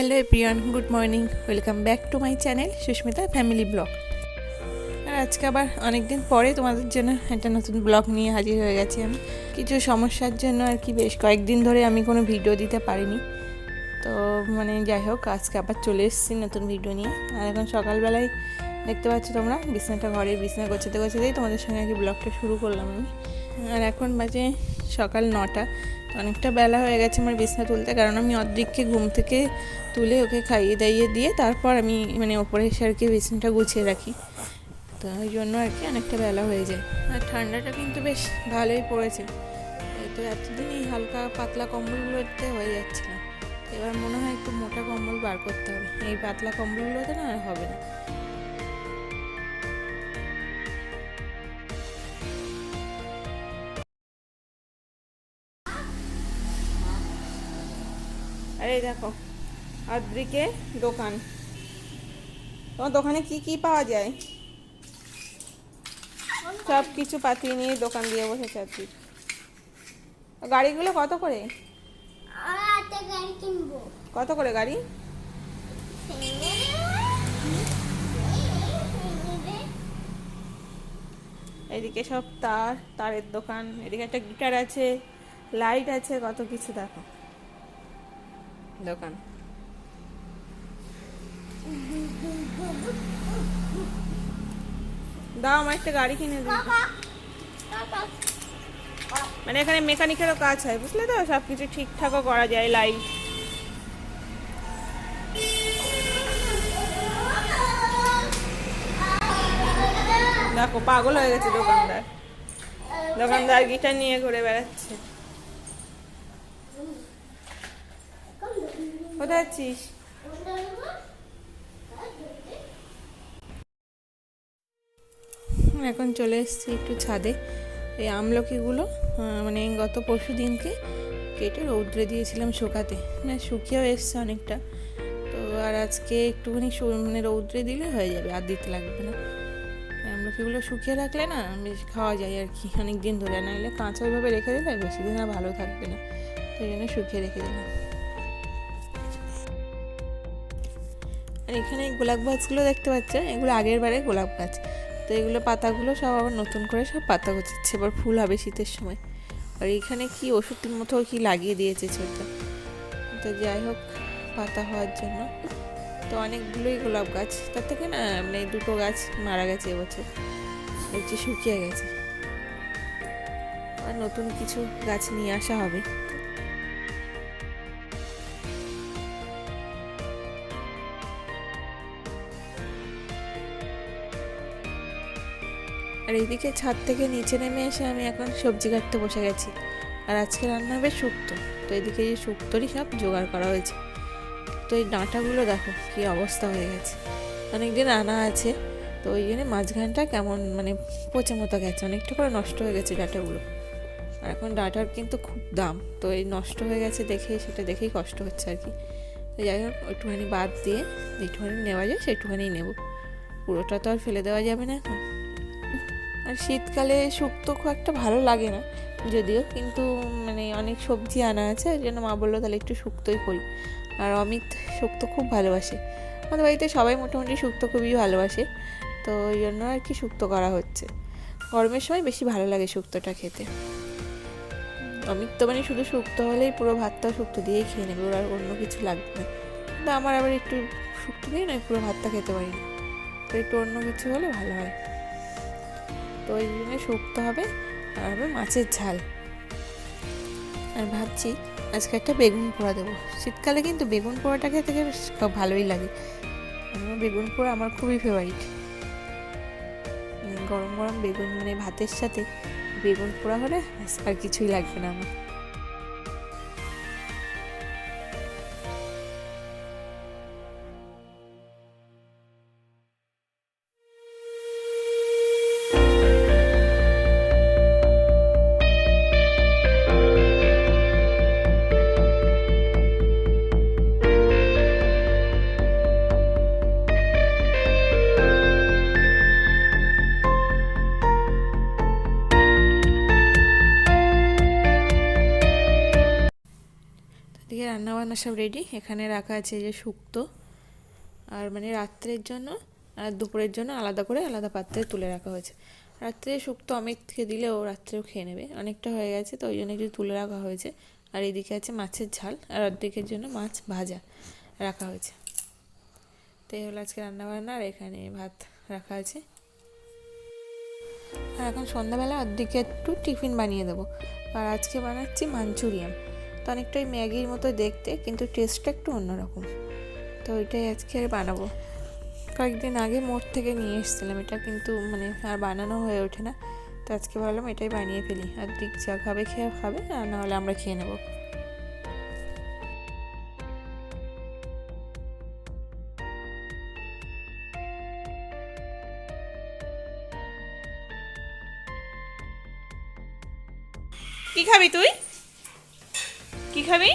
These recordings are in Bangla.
Hello everyone good morning. Welcome back to my channel Susmita family blog. আর আজকে আবার অনেক দিন পরে তোমাদের জন্য একটা নতুন ব্লগ নিয়ে হাজির হয়ে গেছি আমি। কিছু সমস্যার জন্য আর কি বেশ কয়েকদিন ধরে আমি কোনো ভিডিও দিতে পারিনি। তো মানে যাই হোক, আজকে আবার চলে এসেছি নতুন ভিডিও নিয়ে। আর এখন সকালবেলায় দেখতে পাচ্ছ তোমরা, বিছনাটা ঘরে বিছনা গোছাতে গোছাতেই তোমাদের সঙ্গে আর কি ব্লগটা শুরু করলাম আমি। আর এখন বাজে সকাল নটা। অনেকটা বেলা হয়ে গেছে আমার বিছনা তুলতে, কারণ আমি অর্ধেককে ঘুম থেকে তুলে ওকে খাইয়ে দাইয়ে দিয়ে তারপর আমি মানে ওপরে এসে আর কি বিছনাটা গুছিয়ে রাখি। তো ওই জন্য আর কি অনেকটা বেলা হয়ে যায়। আর ঠান্ডাটা কিন্তু বেশ ভালোই পড়েছে। তো এতদিন এই হালকা পাতলা কম্বলগুলোতে হয়ে যাচ্ছিল। এবার মনে হয় একটু মোটা কম্বল বার করতে হবে। এই পাতলা কম্বলগুলোতে না আর হবে না। আরে দেখো আদ্রিকে দোকান। তোমার দোকানে কি কি পাওয়া যায়? সব কিছু পাতিয়ে নিয়ে দোকান দিয়ে বসেছে আদ্রি। গাড়িগুলো কত করে? কত করে গাড়ি? এদিকে সব তার তারের দোকান এদিকে একটা গিটার আছে লাইট আছে কত কিছু দেখো। দোকান। দাও, আমার একটা গাড়ি কিনে দিই মানে এখানে মেকানিকেরও কাজ হয়, বুঝলে তো? সব কিছু ঠিকঠাকও করা যায় লাইট দেখো, পাগল হয়ে গেছে দোকানদার। দোকানদার গিটার নিয়ে ঘুরে বেড়াচ্ছে। কোথায় আছিস? এখন চলে এসেছি একটু ছাদে। এই আমলকিগুলো মানে গত পরশু দিনকে কেটে রৌদ্রে দিয়েছিলাম শুকাতে। মানে শুকিয়েও এসছে অনেকটা। তো আর আজকে একটুখানি মানে রৌদ্রে দিলে হয়ে যাবে, আর দিতে লাগবে না। আমলকিগুলো শুকিয়ে রাখলে না, বেশ খাওয়া যায় আর কি অনেক দিন ধরে নাহলে কাঁচা ওইভাবে রেখে দিলে বেশি দিন আর ভালো থাকবে না। তো জন্য শুকিয়ে রেখে দিলাম। আর এখানে গোলাপ গাছগুলো দেখতে পাচ্ছেন এগুলো আগের বারে গোলাপ গাছ। তো এগুলো পাতাগুলো সব আবার নতুন করে সব পাতা গোছাচ্ছে এবার ফুল হবে শীতের সময়। আর এখানে কি ওষুধের মতো কি লাগিয়ে দিয়েছে ছোট তো যাই হোক, পাতা হওয়ার জন্য। তো অনেকগুলোই গোলাপ গাছ, তার থেকে না মানে দুটো গাছ মারা গেছে এবছর। হচ্ছে শুকিয়ে গেছে। আর নতুন কিছু গাছ নিয়ে আসা হবে। আর এইদিকে ছাদ থেকে নিচে নেমে এসে আমি এখন সবজি কাটতে বসে গেছি। আর আজকে রান্না হবে শুক্তো তো এদিকে এই শুক্তোরই সব জোগাড় করা হয়েছে। তো এই ডাঁটাগুলো দেখো, কী অবস্থা হয়ে গেছে। অনেকদিন আনা আছে, তো ওই জন্য মাঝখানটা কেমন মানে পচে মতো গেছে। অনেকটা করে নষ্ট হয়ে গেছে ডাঁটাগুলো। আর এখন ডাঁটার কিন্তু খুব দাম, তো এই নষ্ট হয়ে গেছে দেখে, সেটা দেখেই কষ্ট হচ্ছে আর কি। তো যাই হোক, একটুখানি বাদ দিয়ে, যেটুখানি নেওয়া যায় সেটুখানি নেব। পুরোটা তো আর ফেলে দেওয়া যাবে না এখন। আর শীতকালে শুক্তো খুব একটা ভালো লাগে না, যদিও, কিন্তু মানে অনেক সবজি আনা আছে, ওই জন্য মা বলল তাহলে একটু শুক্তোই করি। আর অমিত শুক্তো খুব ভালোবাসে। আমাদের বাড়িতে সবাই মোটামুটি শুক্তো খুবই ভালোবাসে, তো ওই জন্য আর কি শুক্তো করা হচ্ছে। গরমের সময় বেশি ভালো লাগে শুক্তোটা খেতে। অমিত তো মানে শুধু শুক্তো হলেই পুরো ভাতটা শুক্তো দিয়েই খেয়ে নেবে, ওর আর অন্য কিছু লাগবে না। কিন্তু আমার আবার একটু শুক্তো দিয়ে নয়, পুরো ভাতটা খেতে পারি না। তো একটু অন্য কিছু হলে ভালো হয়। তো ওই জন্য শুক্তো হবে আর হবে মাছের ঝাল। আর ভাবছি আজকে একটা বেগুন পোড়া দেবো। শীতকালে কিন্তু বেগুন পোড়াটা খেতে ভালোই লাগে। বেগুন পোড়া আমার খুবই ফেভারিট গরম গরম বেগুন মানে ভাতের সাথে বেগুন পোড়া হলে আর কিছুই লাগবে না আমার। রান্নাবান্না সব রেডি এখানে রাখা আছে যে শুক্তো। আর মানে রাত্রের জন্য আর দুপুরের জন্য আলাদা করে আলাদা পাত্রে তুলে রাখা হয়েছে। রাত্রে শুক্তো অমিতকে দিলেও রাত্রেও খেয়ে নেবে। অনেকটা হয়ে গেছে, তো ওই জন্য একটু তুলে রাখা হয়েছে। আর এদিকে আছে মাছের ঝাল আর অর্ধেকের জন্য মাছ ভাজা রাখা হয়েছে। তো এই হলো আজকে রান্নাবান্না, আর এখানে ভাত রাখা আছে। আর এখন সন্ধ্যাবেলা অর্ধেকে একটু টিফিন বানিয়ে দেবো। আর আজকে বানাচ্ছি মাঞ্চুরিয়ান। তো অনেকটাই ম্যাগির মতো দেখতে, কিন্তু টেস্টটা একটু অন্যরকম। তো ওইটাই আজকে আর বানাবো। কয়েকদিন আগে মোড় থেকে নিয়ে এসেছিলাম, এটা কিন্তু মানে আর বানানো হয়ে ওঠে না। তো আজকে ভাবলাম এটাই বানিয়ে ফেলি। আর দিক যা খাবে খেয়ে খাবে, আর না হলে আমরা খেয়ে নেব। কি খাবি তুই? কি খাবি?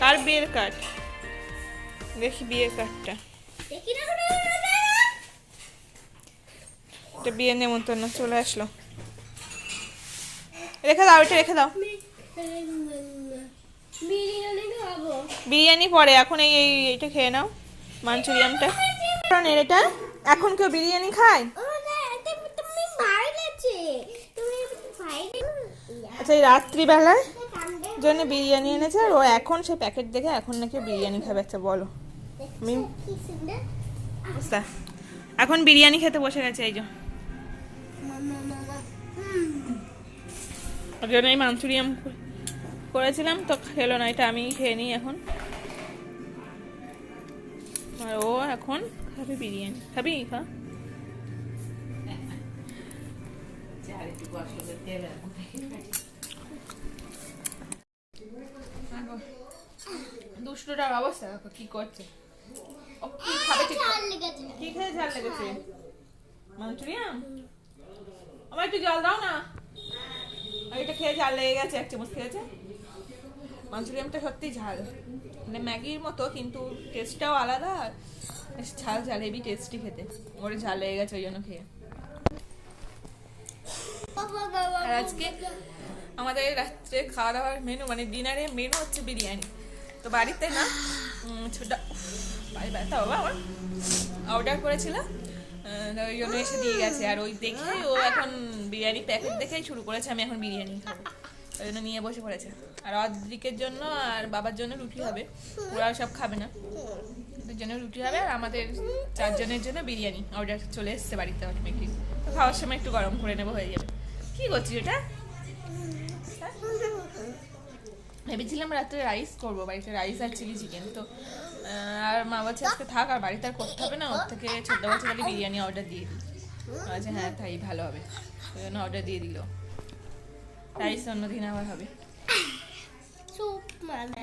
কার বিয়ের কার্ড দেখি বিয়ের কার্ডটা এটা নেমন্তন্ন, চলে আসলো। রেখে দাও এটা রেখে দাও। বিরিয়ানি পরে, এখন এই এই, এইটা খেয়ে নাও। মাঞ্চুরিয়ানটা। কারণের এটা, এখন কেউ বিরিয়ানি খায় তুমি বাইরেছে তুমি বাইরে আচ্ছা এই রাত্রিবেলায় জন্য বিরিয়ানি এনেছে আর ও এখন সে প্যাকেট দেখে এখন নাকি বিরিয়ানি খাবে। আচ্ছা বলো। বুঝতে এখন বিরিয়ানি খেতে বসে গেছে, এই মামা জন্য এই মাঞ্চুরিয়াম করেছিলাম, তো খেলো না, এটা আমি খেয়ে নিই এখন। আর ও এখন খাবে বিরিয়ানি। খাবি, খা। দুষ্টুটার অবস্থা, দেখো কি করছে। ঝাল আমার একটু জল দাও না। এটা খেয়ে ঝাল লেগে গেছে, এক খেয়েছে। ঝাল। মানে ম্যাগির মতো, কিন্তু টেস্টটাও আলাদা। ঝাল ঝাল হেবি টেস্টি খেতে। ওর ঝাল লেগে গেছে ওই জন্য খেয়ে। আর আজকে আমাদের রাত্রে খাওয়া দাওয়ার মেনু মানে ডিনারে মেনু হচ্ছে বিরিয়ানি। তো বাড়িতে না ছোটা পায়ে ব্যথা বাবা আমার অর্ডার করেছিল। তো ওই জন্য এসে দিয়ে গেছে। আর ওই দেখে ও এখন বিরিয়ানি প্যাকেট দেখেই শুরু করেছে, আমি এখন বিরিয়ানি খাব। ওই জন্য নিয়ে বসে পড়েছে। আর অদ্রিকের জন্য আর বাবার জন্য রুটি হবে। ওরা সব খাবে না। ওদের জন্য রুটি হবে আর আমাদের চারজনের জন্য বিরিয়ানি। অর্ডার চলে এসছে বাড়িতে অটোমেটিক তো খাওয়ার সময় একটু গরম করে নেব, হয়ে যাবে। কি করছিস ওটা ভেবেছিলাম রাত্রে রাইস করব বাড়িতে রাইস আর চিলি চিকেন তো আর মা বলছে আজকে থাক আর বাড়িতে আর করতে হবে না ওর থেকে ছোট্ট বাচ্চা তাহলে বিরিয়ানি অর্ডার দিয়ে দিই। বলছে হ্যাঁ তাই ভালো হবে। ওই জন্য অর্ডার দিয়ে দিল। রাইস অন্যদিন আবার হবে। মানে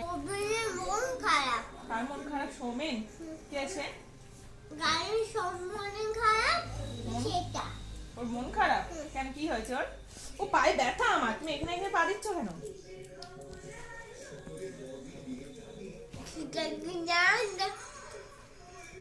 মন। খারাপ কার মন খারাপ? সৌমেন? কে আছে গাড়ির সব খারাপ সেটা। ওর মন খারাপ? কেন কি হয়েছে ওর? ও পায়ে ব্যথা আমার। তুমি এখানে এখানে পা দিচ্ছ কেন? জানি না।